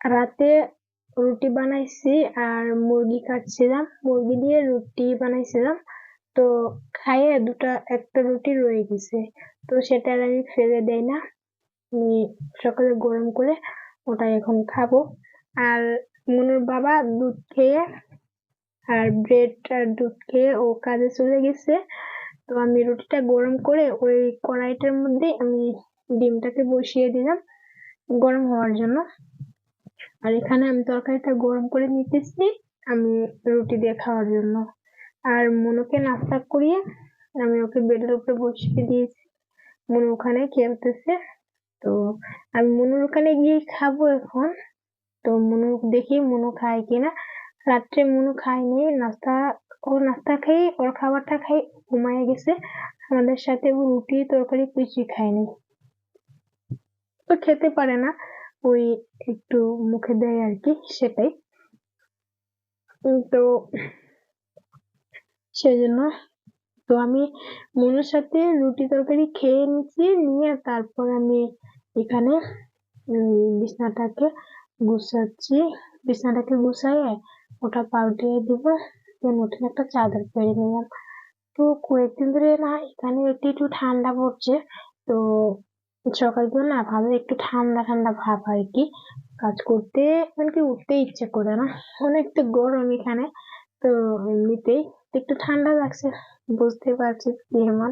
রাতে রুটি বানাইছি আর মুরগি কাটছিলাম। মুরগি দিয়ে রুটি বানাইছিলাম। তো খাইয়ে দুটা, একটা রুটি রয়ে গেছে। তো সেটা আর আমি ফেলে দেই না। আমি সকালে গরম করে ওটা এখন খাব। আর মনুর বাবা দুধ খেয়ে আর ব্রেড আর দুধ খেয়ে ও কাজে চলে গেছে। তো আমি রুটিটা গরম করে ওই কড়াইটার মধ্যে আমি ডিমটাকে বসিয়ে দিলাম গরম হওয়ার জন্য। আর এখানে আমি তরকারিটা গরম করে নিতেছি, আমি রুটি দিয়ে খাওয়ার জন্য। আর মনুকে নাস্তা করিয়ে আমি ওকে বেডের উপরে বসিয়ে দিয়েছি। মনু ওখানে খেলতেছে। তো আমি মনুর ওখানে গিয়ে খাব এখন। তো মনু দেখি মনু খায় কিনা। রাত্রে মনু খায়নি, নাস্তা, ও নাস্তা খেয়ে, ওর খাবারটা খাই ঘুমায় গেছে। আমাদের সাথে রুটি, তরকারি কিছুই খায়নি। তো খেতে পারে না। ওই একটু মুখে দেয় আর কি, সেটাই। তো সেজন্য, তো আমি মনুর সাথে রুটি তরকারি খেয়ে নিচ্ছি নিয়ে তারপর আমি এখানে বিছনাটাকে গুছাচ্ছি। বিছনাটাকে গুছাইয়ে ওটা পাল্টিয়ে দিব নতুন একটা চাদর পেরে নিলাম। তো কয়েকদিন ধরে না, এখানে একটু একটু ঠান্ডা পড়ছে, তো সকালবেলা না ভালো, একটু ঠান্ডা ঠান্ডা ভাব আর কি? কাজ করতে এমনকি উঠতে ইচ্ছে করে না। অনেক তো গরম এখানে, তো এমনিতেই একটু ঠান্ডা লাগছে, বুঝতে পারছি কেমন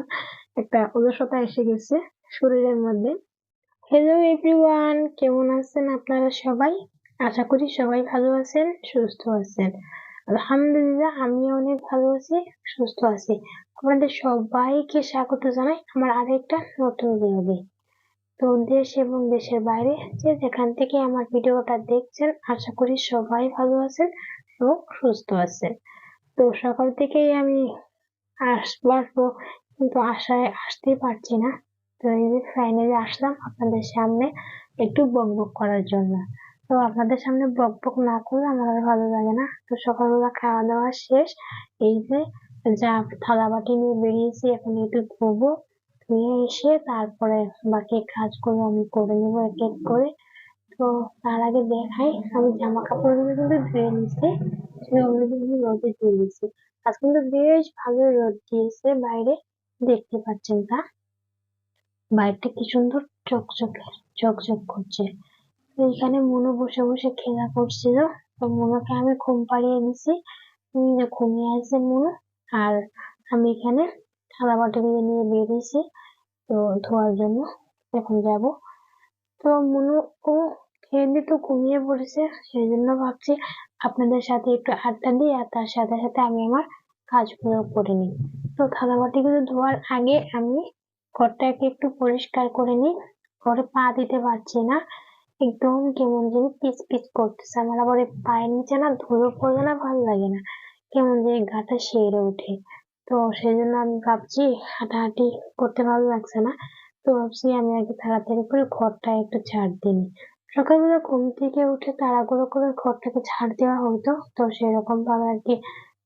একটা অলসতা এসে গেছে শরীরের মধ্যে। হ্যালো এভরিওয়ান কেমন আছেন আপনারা সবাই? আশা করি সবাই ভালো আছেন, সুস্থ আছেন। আলহামদুলিল্লাহ আমি অনেক ভালো আছি, সুস্থ আছি। আপনাদের সবাইকে স্বাগত জানাই আমার আরেকটা নতুন ব্লগে তো দেশ এবং দেশের বাইরে যে যেখান থেকে আমার ভিডিওটা দেখছেন, আশা করি সবাই ভালো আছেন এবং সুস্থ আছেন। তো সকাল থেকেই আমি আসব আসব কিন্তু আশায় আসতেই পারছি না। তো এই যে ফাইনালি আসলাম আপনাদের সামনে একটু বক বক করার জন্য। তো আপনাদের সামনে বক বক না করলে আমার আর ভালো লাগে না। তো সকালবেলা খাওয়া দাওয়া শেষ। এই যে যা থালা বাটি নিয়ে বেরিয়েছি, এখন একটু ধোবো ধুয়ে এসে তারপরে বাকি কাজগুলো আমি করে নেব এক এক করে। তো তার আগে দেখাই, আমি জামা কাপড়গুলো কিন্তু ধুয়ে সেগুলো কিন্তু রোদে দিয়ে দিয়েছি আজ কিন্তু বেশ ভালো রোদ দিয়েছে বাইরে, দেখতে পাচ্ছেন তা? বাইরটা কি সুন্দর চকচকে, চকচক করছে। তো এখানে মনু বসে বসে খেলা করছিল, তো মনুকে আমি ঘুম পাড়িয়ে দিছি ঘুমিয়ে আছে মনু, আর আমি এখানে থালা বাটিগুলো নিয়ে বেরিয়েছি। তো ধোয়ার জন্য এখন যাব। তো মনু, ও খেয়ে দিয়ে তো ঘুমিয়ে পড়েছে সেই জন্য ভাবছি আপনাদের সাথে একটু আড্ডা দিই আর তার সাথে সাথে আমি আমার কাজগুলো করে নিই। তো থালা বাটিগুলো ধোয়ার আগে আমি ঘরটাকে একটু পরিষ্কার করে নিই। ঘরে পা দিতে পারছি না, একদম কেমন জানি পিচ পিচ করতেছে। আমার আবার পায়ের নিচে না ধুলো পড়লে না, ভালো লাগে না। কেমন জানি গাটা সেরে ওঠে। তো সেই জন্য আমি ভাবছি হাঁটাহাঁটি করতে ভালো লাগছে না। তো ভাবছি আমি আগে তাড়াতাড়ি করে ঘরটা একটু ঝাড় দিই সকালবেলা ঘুম থেকে উঠে তাড়াহুড়ো করে ঘরটাকে ঝাড় দেওয়া হতো তো সেরকম ভাবে আর কি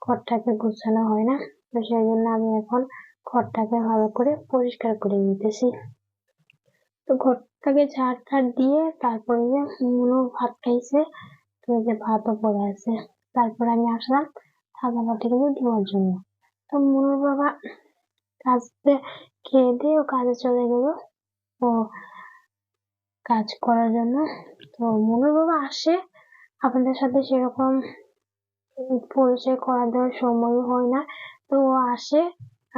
ঘরটাকে গোছানো হয় না। তো সেই জন্য আমি এখন ঘরটাকে ভালো করে পরিষ্কার করে নিতেছি। তো ঘরটাকে ঝাড় ঝাড় দিয়ে তারপরে যে মনু ভাত খাইছে, তো যে ভাতও পড়ে আছে। তারপর আমি আসলাম থালা বাটিগুলো ধোয়ার জন্য। তো মনুর বাবা কাজতে খেয়ে দিয়ে ও কাজে চলে গেল। ও কাজ করার জন্য। তো মনুর বাবা আসে। আপনাদের সাথে সেরকম পরিচয় করা দেওয়ার সময় হয় না। তো ও আসে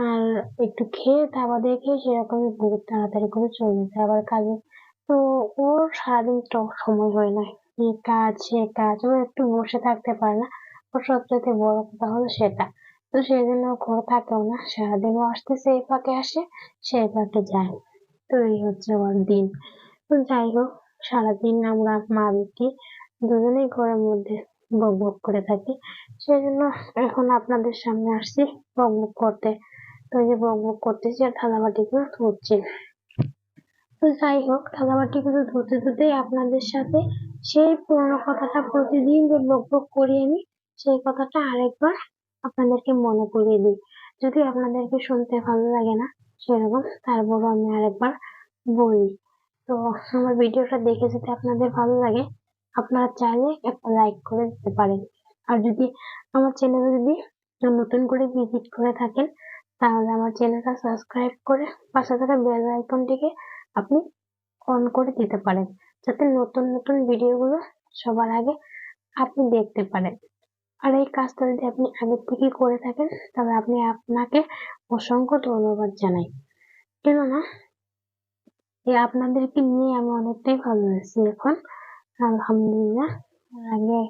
আর একটু খেয়ে তারপর দেখে সেরকম তাড়াতাড়ি করে চলে যেতে আবার কাজে। তো ওর সারাদিন তো সময় হয় না। এই কাজ, সে কাজ, ও একটু বসে থাকতে পারে না। ওর সবচেয়ে বড় কথা হলো সেটা। তো সেই জন্য ঘরে থাকেও না সারাদিন ও আসতেছে এই ফাঁকে আসে সেই ফাঁকে যায়। তো এই হচ্ছে আমার দিন। তো যাই হোক, সারাদিন আমরা মা বেটি দুজনেই ঘরের মধ্যে বক বক করে থাকি। সেই জন্য এখন আপনাদের সামনে আসছি বক বক করতে। তো যে বক বক করতেছি আর থালা বাটিগুলো ধুচ্ছি। তো যাই হোক থালা বাটিগুলো ধুতে ধুতে আপনাদের সাথে সেই পুরোনো কথাটা প্রতিদিন যে বক বক করি আমি, সেই কথাটা আরেকবার আপনাদেরকে মনে করিয়ে দিই। যদি আপনাদেরকে শুনতে ভালো লাগে না, সেরকম তারপরও আমি আরেকবার বলি। তো আমার ভিডিওটা দেখে যদি আপনাদের ভালো লাগে, আপনারা চাইলে একটা লাইক করে দিতে পারেন। আর যদি আমার চ্যানেলে যদি নতুন করে ভিজিট করে থাকেন, তাহলে আমার চ্যানেলটা সাবস্ক্রাইব করে পাশে থাকা বেল আইকনটিকে আপনি অন করে দিতে পারেন। যাতে নতুন নতুন ভিডিওগুলো সবার আগে আপনি দেখতে পারেন। আর এই কাজটা যদি আপনি আগে থেকে করে থাকেন তবে আপনি আপনাকে অসংখ্য ধন্যবাদ জানাই। কেননা এই আপনাদেরকে নিয়ে আমি অনেকটাই ভালো আছি এখন। আলহামদুলিল্লাহ। আগে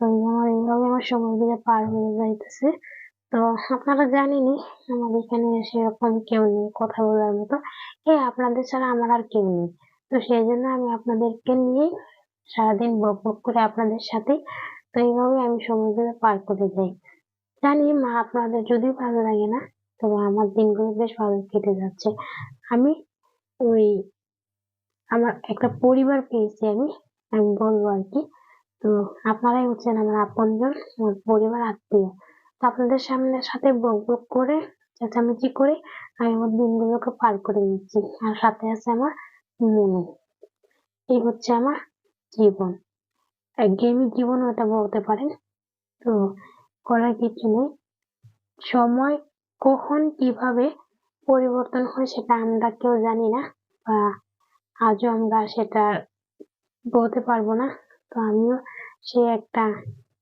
আমার এইভাবে আমার সময়গুলো পার হয়ে যাইতেছে। তো আপনারা জানেনই, আমার এখানে সেরকম কেউ নেই, কথা বলার মতো। এই আপনাদের ছাড়া আমার আর কেউ নেই। তো সেই জন্য আমি আপনাদেরকে নিয়েই সারাদিন বক বক করে আপনাদের সাথে তো এইভাবে আমি সময়গুলো পার করে যাই। জানি মা, আপনাদের যদিও ভালো লাগে না, তবে আমার দিনগুলো বেশ ভালো কেটে যাচ্ছে। আমি ওই আমার একটা পরিবার পেয়েছি আমি আমি বলব আর কি। তো আপনারাই হচ্ছেন আমার আপনজন, আমার পরিবার আত্মীয়। তো আপনাদের সামনে সাথে বক বক করে, চেঁচামেচি করে আমি আমার দিনগুলোকে পার করে নিচ্ছি। আর সাথে আছে আমার মনু। এই হচ্ছে আমার জীবন। একঘেয়েমি জীবন ওটা বলতে পারেন তো করার কিছু নেই। সময় কখন কীভাবে পরিবর্তন হয় সেটা আমরা কেউ জানি না বা আজও আমরা সেটা বলতে পারব না। তো আমিও সে একটা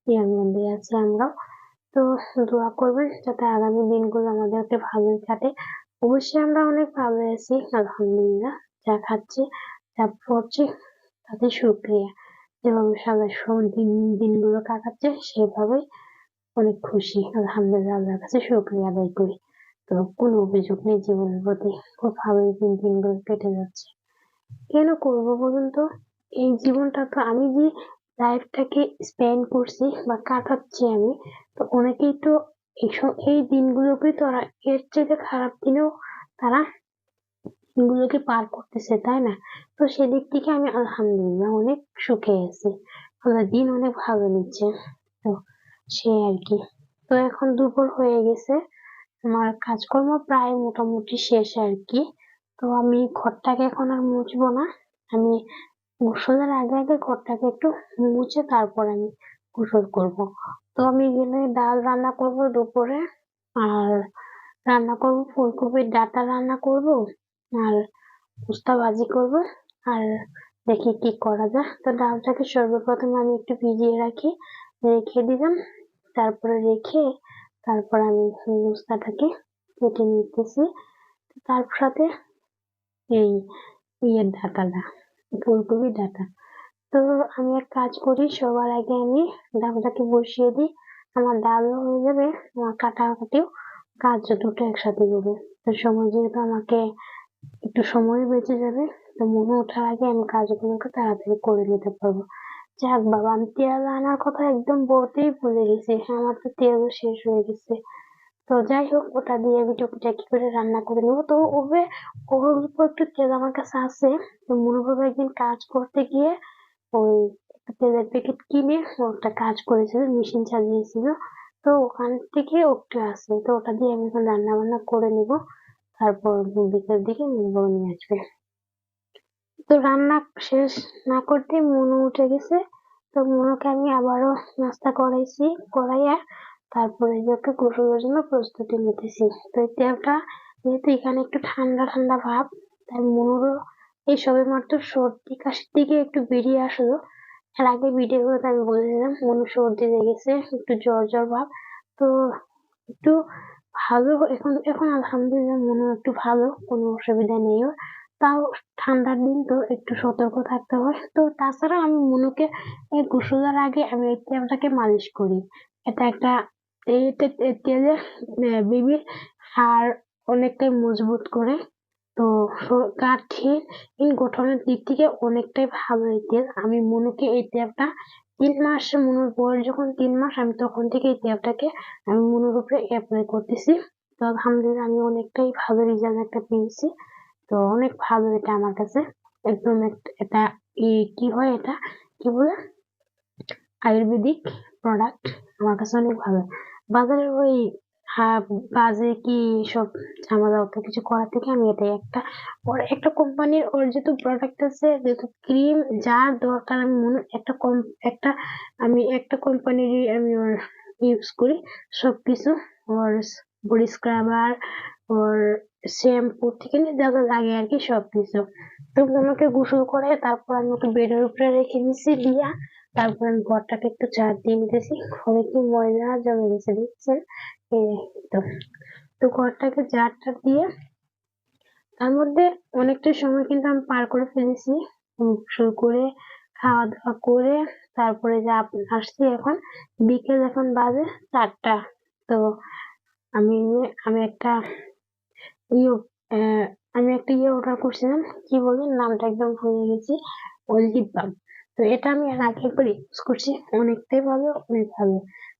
ইয়ের মধ্যে আছি আমরাও। তো দোয়া করবেন যাতে আগামী দিনগুলো আমাদেরকে ভালোই কাটে। অবশ্যই আমরা অনেক ভালো আছি, আলহামদুলিল্লাহ। যা খাচ্ছি, যা পড়ছি, তাতে শুক্রিয়া। সবাই সব দিন, দিনগুলো কাটাচ্ছে, সেভাবেই অনেক খুশি। আলহামদুলিল্লাহ, আল্লাহর কাছে শুক্রিয়া আদায় করি। তো কোনো অভিযোগ নেই জীবনের প্রতি। খুব ভালোই দিন, দিনগুলো কেটে যাচ্ছে। কেন করব বলুন তো? এই জীবনটা তো আমি যে লাইফটাকে স্পেন্ড করছি বা কাটাচ্ছি আমি, তো অনেকেই তো এই দিনগুলোকেই তারা এর চাইতে খারাপ দিনেও তারা দিনগুলোকে পার করতেছে, তাই না? তো সেদিক থেকে আমি আলহামদুলিল্লাহ অনেক সুখে আছি। আল্লাহ দিন অনেক ভালো নিচ্ছে। তো সে আর কি। তো এখন দুপুর হয়ে গেছে। আমার কাজকর্ম প্রায় মোটামুটি শেষ আর কি। তো আমি ঘরটাকে এখন আর মুছবো না। আমি গোসলের আগে আগে ঘরটাকে একটু মুছে তারপর আমি গোসল করব। তো আমি গেলে ডাল রান্না করব দুপুরে। আর রান্না করব ফুলকপির ডাঁটা রান্না করব। আর উস্তা ভাজি করব আর দেখি কি করা যায়। তো ডালটাকে সর্বপ্রথম আমি একটু ভিজিয়ে রাখি, রেখে দিলাম। তারপরে রেখে তারপর আমি উস্তাটাকে কেটে নিতেছি। তার সাথে এই ইয়ের ডাঁটাটা ফুলকপি ডাঁটা। তো আমি এক কাজ করি, সবার আগে আমি ডালটাকে বসিয়ে দিই। আমার ডালও হয়ে যাবে, আমার কাটাকাটিও কাজ দুটো একসাথে হবে। তো সময় যেহেতু আমাকে একটু সময় বেঁচে যাবে, তো মনে ওঠার আগে আমি কাজগুলোকে তাড়াতাড়ি করে নিতে পারব। যাক বাবা, আমি তেল আনার কথা একদম বলতেই ভুলে গেছি হ্যাঁ আমার তো তেলও শেষ হয়ে গেছে। তো যাই হোক, ওটা দিয়ে আমি টুকিটাকি করে রান্না করে নেব। তো ওবে, ওর উপর একটু তেল আমার কাছে আছে, তো মনোভাবে একদিন কাজ করতে গিয়ে ওই তেলের প্যাকেট কিনে একটা কাজ করেছিল মেশিন চালিয়েছিল তো ওখান থেকে ওটা আছে তো ওটা দিয়ে আমি এখন রান্না বান্না করে নিব। তারপর বিকেলের দিকে মনে নিয়ে আসবে। তো রান্না শেষ না করতে মনু উঠে গেছে। তো মনুকে আমি আবারও নাস্তা করাইছি, করাইয়া তারপরে ওকে গোসলের জন্য প্রস্তুতি নিতেছি। তো তেলটা যেহেতু এখানে একটু ঠান্ডা ঠান্ডা ভাব, তাই মনুরও এই সবে মাত্র সর্দি কাশির দিকে একটু বেরিয়ে আসলো। এর আগে ভিডিওগুলোতে আমি বলেছিলাম, মনু সর্দি লেগেছে, একটু জ্বর জ্বর ভাব। তো একটু ভালো, এখন এখন আলহামদুলিল্লাহ মনু একটু ভালো, কোনো অসুবিধা নেই। তাও ঠান্ডার দিন তো একটু সতর্ক থাকতে হয়। তো তাছাড়া আমি মনুকে গোসলের আগে আমি এই তেলটাকে মালিশ করি। এটা একটা তেলে বেবির হাড় অনেকটাই মজবুত করে। তো এই গঠনের দিক থেকে অনেকটাই ভালো এই তেল। আমি মনুকে এই তেলটা তিন মাস মনুর পর যখন তিন মাস, আমি তখন থেকে এই আমি মনুর উপরে অ্যাপ্লাই করতেছি। তো আলহামদুলিল্লাহ আমি অনেকটাই ভালো রেজাল্ট একটা পেয়েছি। তো অনেক ভালো এটা আমার কাছে। একদম এটা কি হয় এটা? কি বলে? আয়ুর্বেদিক প্রোডাক্ট আমার কাছে অনেক ভালো। বাজারের ওই হ্যাঁ বাজে কি সব ঝামেলা অত কিছু করার থেকে আমি এটাই একটা। ওর একটা কোম্পানির ওর যেহেতু প্রোডাক্ট আছে, যেহেতু ক্রিম যা দরকার, আমি মনে একটা কম একটা আমি একটা কোম্পানিরই আমি ওর ইউজ করি, সবকিছু। ওর বডি স্ক্রাবার ওর শ্যাম্পু থেকে নিয়ে যা লাগে আর কি সবকিছু। তো আমাকে গোসল করে তারপর আমি ওকে বেডের উপরে রেখে দিয়েছি দিয়া, তারপর আমি ঘরটাকে একটু ঝাড় দিয়ে নিতেছি। ঘরে কি ময়লা জমে গেছে দেখছেন? তো তো ঘরটাকে টাড় দিয়ে তার মধ্যে অনেকটা সময় কিন্তু আমি পার করে ফেলেছি। গোসল করে খাওয়া দাওয়া করে তারপরে যে আসছি এখন বিকেল এখন বাজে চারটা। তো আমি আমি একটা ইয়ে আমি একটা ইয়ে অর্ডার করছিলাম, কি বলবেন নামটা একদম ভুলে গেছি ওই লিপ বাম। তো এটা আমি এর আগে একবার ইউজ করছি, অনেকটাই ভালো, অনেক ভালো।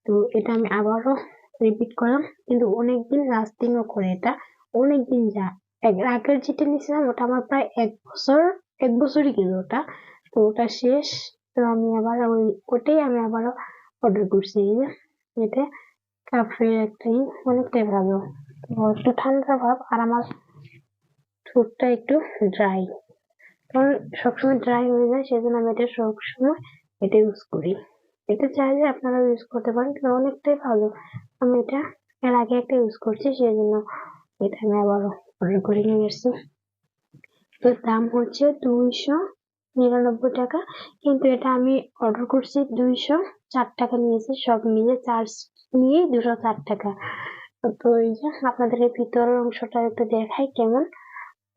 তো এটা আমি আবারও রিপিট করলাম কিন্তু অনেকদিন লাস্টিংও করে এটা। অনেকদিন যা আগের যেটা নিয়েছিলাম, ওটা আমার প্রায় এক বছর, এক বছরই গেল ওটা। তো ওটা শেষ। তো আমি আবার ওই, ওটাই আমি আবারও অর্ডার করছি এটা কাফের একটাই অনেকটাই ভালো। একটু ঠান্ডা ভাব, আর আমার ঠোঁটটা একটু ড্রাই কারণ সবসময় ড্রাই হয়ে যায়, সেজন্য আমি এটা সবসময় এটা ইউজ করি। এটা চাইলে আপনারা ইউজ করতে পারেন, কিন্তু অনেকটাই ভালো। আমি এটা এর আগে একটা ইউজ করছি সেই জন্য এটা আমি আবারও অর্ডার করে নিয়ে এসেছি তো দাম হচ্ছে দুইশো নিরানব্বই টাকা, কিন্তু এটা আমি অর্ডার করছি দুইশো চার টাকা নিয়েছি, সব মিলে চার্জ নিয়ে দুশো চার টাকা। তো এই যে আপনাদের এই ভিতরের অংশটা একটু দেখাই কেমন।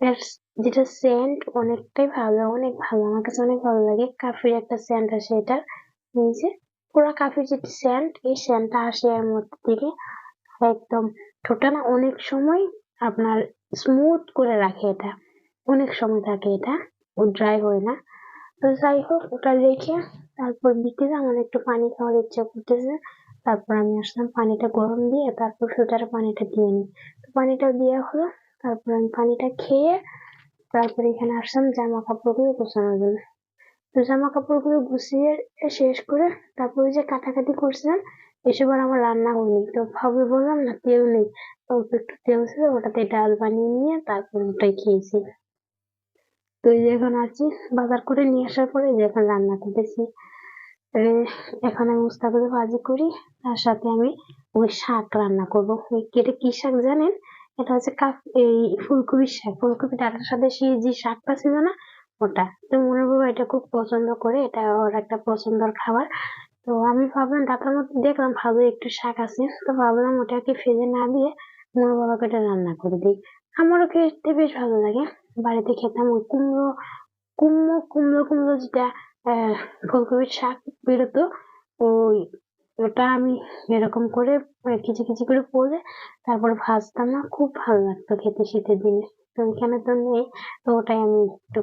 এর যেটা সেন্ট অনেকটাই ভালো, অনেক ভালো, আমার কাছে অনেক ভালো লাগে। কাফির একটা সেন্ট আছে এটা এই যে পুরো যেটা সেন্ট এই সেন্টটা আসে এর মধ্যে থেকে। একদম ঠোঁটটা না অনেক সময় আপনার স্মুথ করে রাখে এটা। অনেক সময় থাকে এটা। ও ড্রাই হয় না। তো যাই হোক, ওটা রেখে তারপর বিকেলে আমার একটু পানি খাওয়ার ইচ্ছা করতেছে। তারপর আমি আসলাম, পানিটা গরম দিয়ে তারপর ফিল্টারে পানিটা দিয়ে নিই। তো পানিটা দেওয়া হলো, তারপর আমি পানিটা খেয়ে তারপর এখানে আসলাম জামা কাপড়গুলো গোছানোর জন্য। জামা কাপড়গুলো গুছিয়ে শেষ করে তারপর যে কাটাকাটি করছিলাম, এসব আর আমার রান্না হয়নি। তো ভাবে বললাম, না, তেল নেই। অল্প একটু তেল ছিল, ওটাতে ডাল বানিয়ে নিয়ে তারপর ওটাই খেয়েছি। তো এখন আছি, বাজার করে নিয়ে আসার পরে এখন রান্না করতেছি। এখন আমি উস্তাগুলো ভাজি করি, তার সাথে আমি ওই শাক রান্না করব। ওই কেটে কি শাক জানেন? এটা হচ্ছে কাক এই ফুলকপির শাক। ফুলকপি ডাটার সাথে সেই যে শাকটা ছিল না ওটা। তো মনে বাবা এটা খুব পছন্দ করে, এটা ওর একটা পছন্দের খাবার। তো আমি ভাবলাম ডাটার মধ্যে দেখলাম ভালো একটু শাক আছে, তো ভাবলাম ওটাকে ফেলে না দিয়ে মনে বাবাকে এটা রান্না করে দিই। আমারও খেতে বেশ ভালো লাগে। বাড়িতে খেতাম ওই কুমড়ো কুমড়ো কুমড়ো কুমড়ো যেটা ফুলকপির শাক বেরোতো, ওই ওটা আমি এরকম করে কিছু কিচি করে পরে তারপরে ভাজতাম না, খুব ভালো লাগতো খেতে শীতের দিনে। তো এখানে তো নেই, তো ওটাই আমি একটু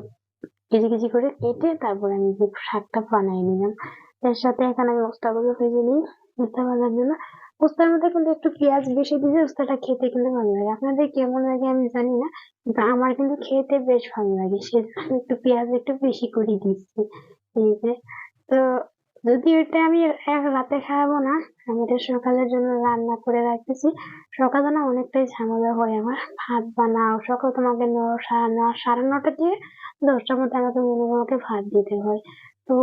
কিচি কিচি করে কেটে তারপরে আমি যে শাকটা বানিয়ে নিলাম। এর সাথে এখানে আমি উস্তাগুলো ভেজে নিই উস্তা ভাজার জন্য। উস্তার মধ্যে কিন্তু একটু পেঁয়াজ বেশি দিলে উস্তাটা খেতে কিন্তু ভালো লাগে। আপনাদের কেমন লাগে আমি জানি না, কিন্তু আমার কিন্তু খেতে বেশ ভালো লাগে। সেজন্য একটু পেঁয়াজ একটু বেশি করে দিচ্ছি। এই যে, তো যদি এটা আমি এক রাতে খাওয়াবো না আমি তো সকালের জন্য রান্না করে রাখতেছি। সকালে না অনেকটাই ঝামেলা হয় আমার। ভাত বানাও, সকাল তোমাকে সাড়ে নটা দিয়ে দশটার মধ্যে আমাকে মনে ভাত দিতে হয়। তো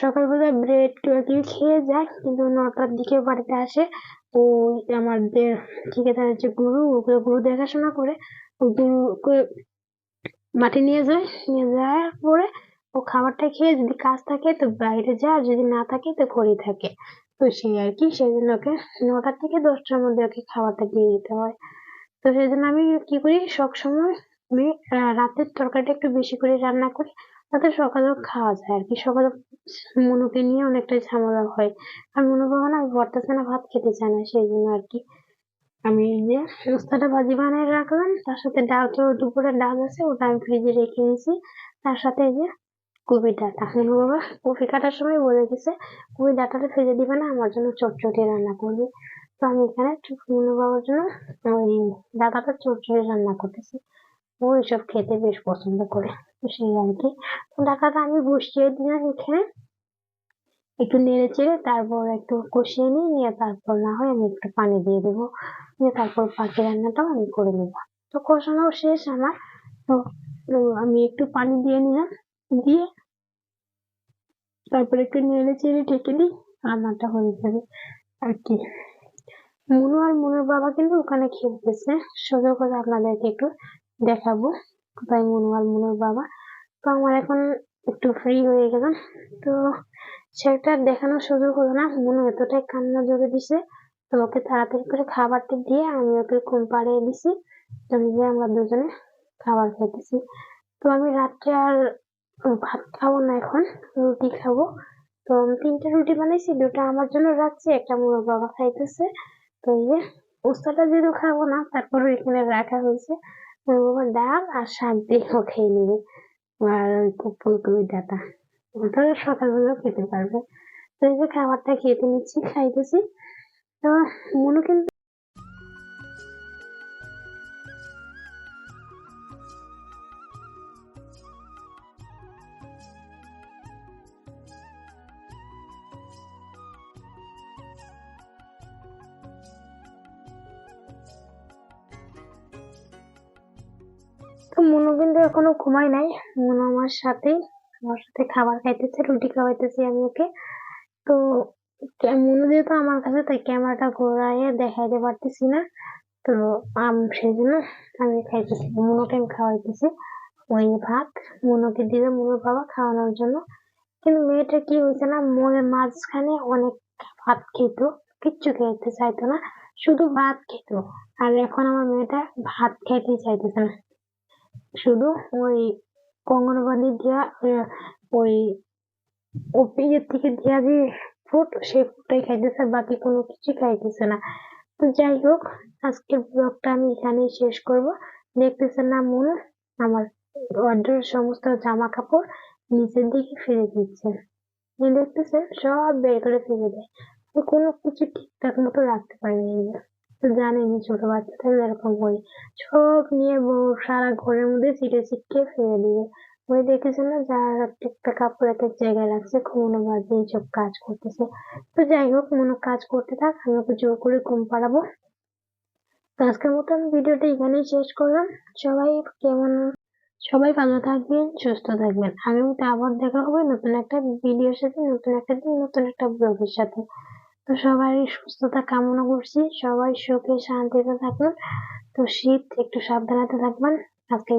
সকালবেলা ব্রেড টেড খেয়ে যায়, কিন্তু নটার দিকে বাড়িতে আসে। ওই আমাদের ঠিকাদারের যে গরু ওগুলো গরু দেখাশোনা করে। ওই গরুকে মাঠে নিয়ে যায়, নিয়ে যাওয়ার পরে ও খাবারটা খেয়ে যদি কাজ থাকে তো বাইরে যায়, আর যদি না থাকে তো ঘরেই থাকে। তো সেই আর কি সেই জন্য ওকে নটার থেকে দশটার মধ্যে ওকে খাবারটা দিয়ে দিতে হয়। তো সেই জন্য আমি কি করি সবসময় আমি রাতের তরকারিটা একটু বেশি করে রান্না করি যাতে সকালেও খাওয়া যায় আর কি সকালে মনুকে নিয়ে অনেকটা ঝামেলা হয়। আর মনু বাবা না ভর্তা ভাত খেতে চায় না সেই জন্য আর কি আমি যে উস্তাটা ভাজি বানিয়ে রাখলাম, তার সাথে ডাল তো দুপুরে ডাল আছে, ওটা আমি ফ্রিজে রেখে দিয়েছি। তার সাথে এই যে কপি ডাটা মনু বাবা কপি কাটার সময় বলে দিছে কপি ডাঁটাটা ফেলে দিবে না, আমার জন্য চটচটি রান্না করবে। তো আমি এখানে মনু বাবার জন্য ওই ডাঁটাটা চটচটি রান্না করতেছি। ও এসব খেতে বেশ পছন্দ করে সেই আর কি। ডাঁটাটা আমি বসিয়ে দিলাম এখানে। একটু নেড়ে চেড়ে তারপর একটু কষিয়ে নিই নিয়ে তারপর না হয় আমি একটু পানি দিয়ে দেবো। দিয়ে তারপর পাখি রান্নাটাও আমি করে নেব। তো কষানো শেষ আমার। তো আমি একটু পানি দিয়ে নিলাম, দিয়ে তারপর একটু নেড়ে চেড়ে ঢেকে দিই রান্নাটা হয়ে যাবে। আর কি? মুনু আর মুনুর বাবা কিন্তু ওখানে খেলতেছে। সুযোগ করে আপনাদেরকে একটু দেখাবো কোথায় মুনু আর মুনুর বাবা। তো আমার এখন একটু ফ্রি হয়ে গেলাম তো সেটা দেখানো সুযোগ হলো না, মনু এতটাই কান্না জোরে দিছে, তো ওকে তাড়াতাড়ি করে খাবারটা দিয়ে আমি ওকে ঘুম পাড়িয়ে দিছি। নিজে আমরা দুজনে খাবার খেতেছি তো আমি রাত্রে আর ভাত খাব না এখন, রুটি খাব। তো তিনটা রুটি বানাইছি, দুটা আমার জন্য রাখছি, একটা মোর বাবা খাইতেছে। তো এই যে উস্তাটা যেহেতু খাব না তারপরে এখানে রাখা হয়েছে। বাবা ডাল আর শাক দিয়েও খেয়ে নেবে, আর ওই ফুলকপি ডাটা। ওটা সকালবেলাও খেতে পারবে। তো এই যে খাবারটা খেতে নিচ্ছি, খাইতেছি। তো মনু কিন্তু তো মনু কিন্তু এখনও ঘুমায় নাই। মনু আমার সাথেই, আমার সাথে খাবার খাইতেছে, রুটি খাওয়াইতেছি আমি ওকে। তো মনু যেহেতু আমার কাছে, তাই ক্যামেরাটা ঘোরাইয়ে দেখাইতে পারতেছি না। তো সেই জন্য আমি খাইতেছি। মনুকে আমি খাওয়াইতেছি। ওই ভাত, মনুকে দিলে মনুর বাবা খাওয়ানোর জন্য। কিন্তু মেয়েটা কি হয়েছে না, মনের মাঝখানে অনেক ভাত খেত। কিচ্ছু খেতে চাইতো না, শুধু ভাত খেত। আর এখন আমার মেয়েটা ভাত খেতেই চাইতেছে না। শুধু ওই অঙ্গনবাড়ি দেওয়া আহ, ওই ইয়ের থেকে দেওয়া যে ফুড সেই ফুডটাই খাইতেছে বাকি কোনো কিছু খাইতেছে না। তো যাই হোক আজকের ব্লগটা আমি এখানেই শেষ করব। দেখতেছেন না মন আমার ওয়ার্ড্রোবের সমস্ত জামা কাপড় নিচের দিকে ফেলে দিচ্ছে। দেখতেছেন সব বের করে ফেলে দেয়। কোনো কিছু ঠিকঠাক মতো রাখতে পারেনি জানেনই ছোট বাচ্চাদের এরকম করি সব নিয়ে সারা ঘরের মধ্যে ছিটে ছিটকে ফেলে দিবে। ওই দেখেছেন না যার একটা কাপড় একটা এক জায়গায় রাখছে, ঘুমনো বাজে, এইসব কাজ করতেছে। তো যাই হোক মনে কাজ করতে থাক, আমি ওকে জোর করে ঘুম পাড়াবো। তো আজকের মতো আমি ভিডিওটা এখানেই শেষ করলাম। সবাই কেমন? সবাই ভালো থাকবেন, সুস্থ থাকবেন। আগামীতে আবার দেখা হবে নতুন একটা ভিডিওর সাথে, নতুন একটা দিন, নতুন একটা ব্লগের সাথে। তো সবাই সুস্থতা কামনা করছি। সবাই সুখে শান্তিতে থাকুন। তো শীত, একটু সাবধানে থাকবেন। আজকে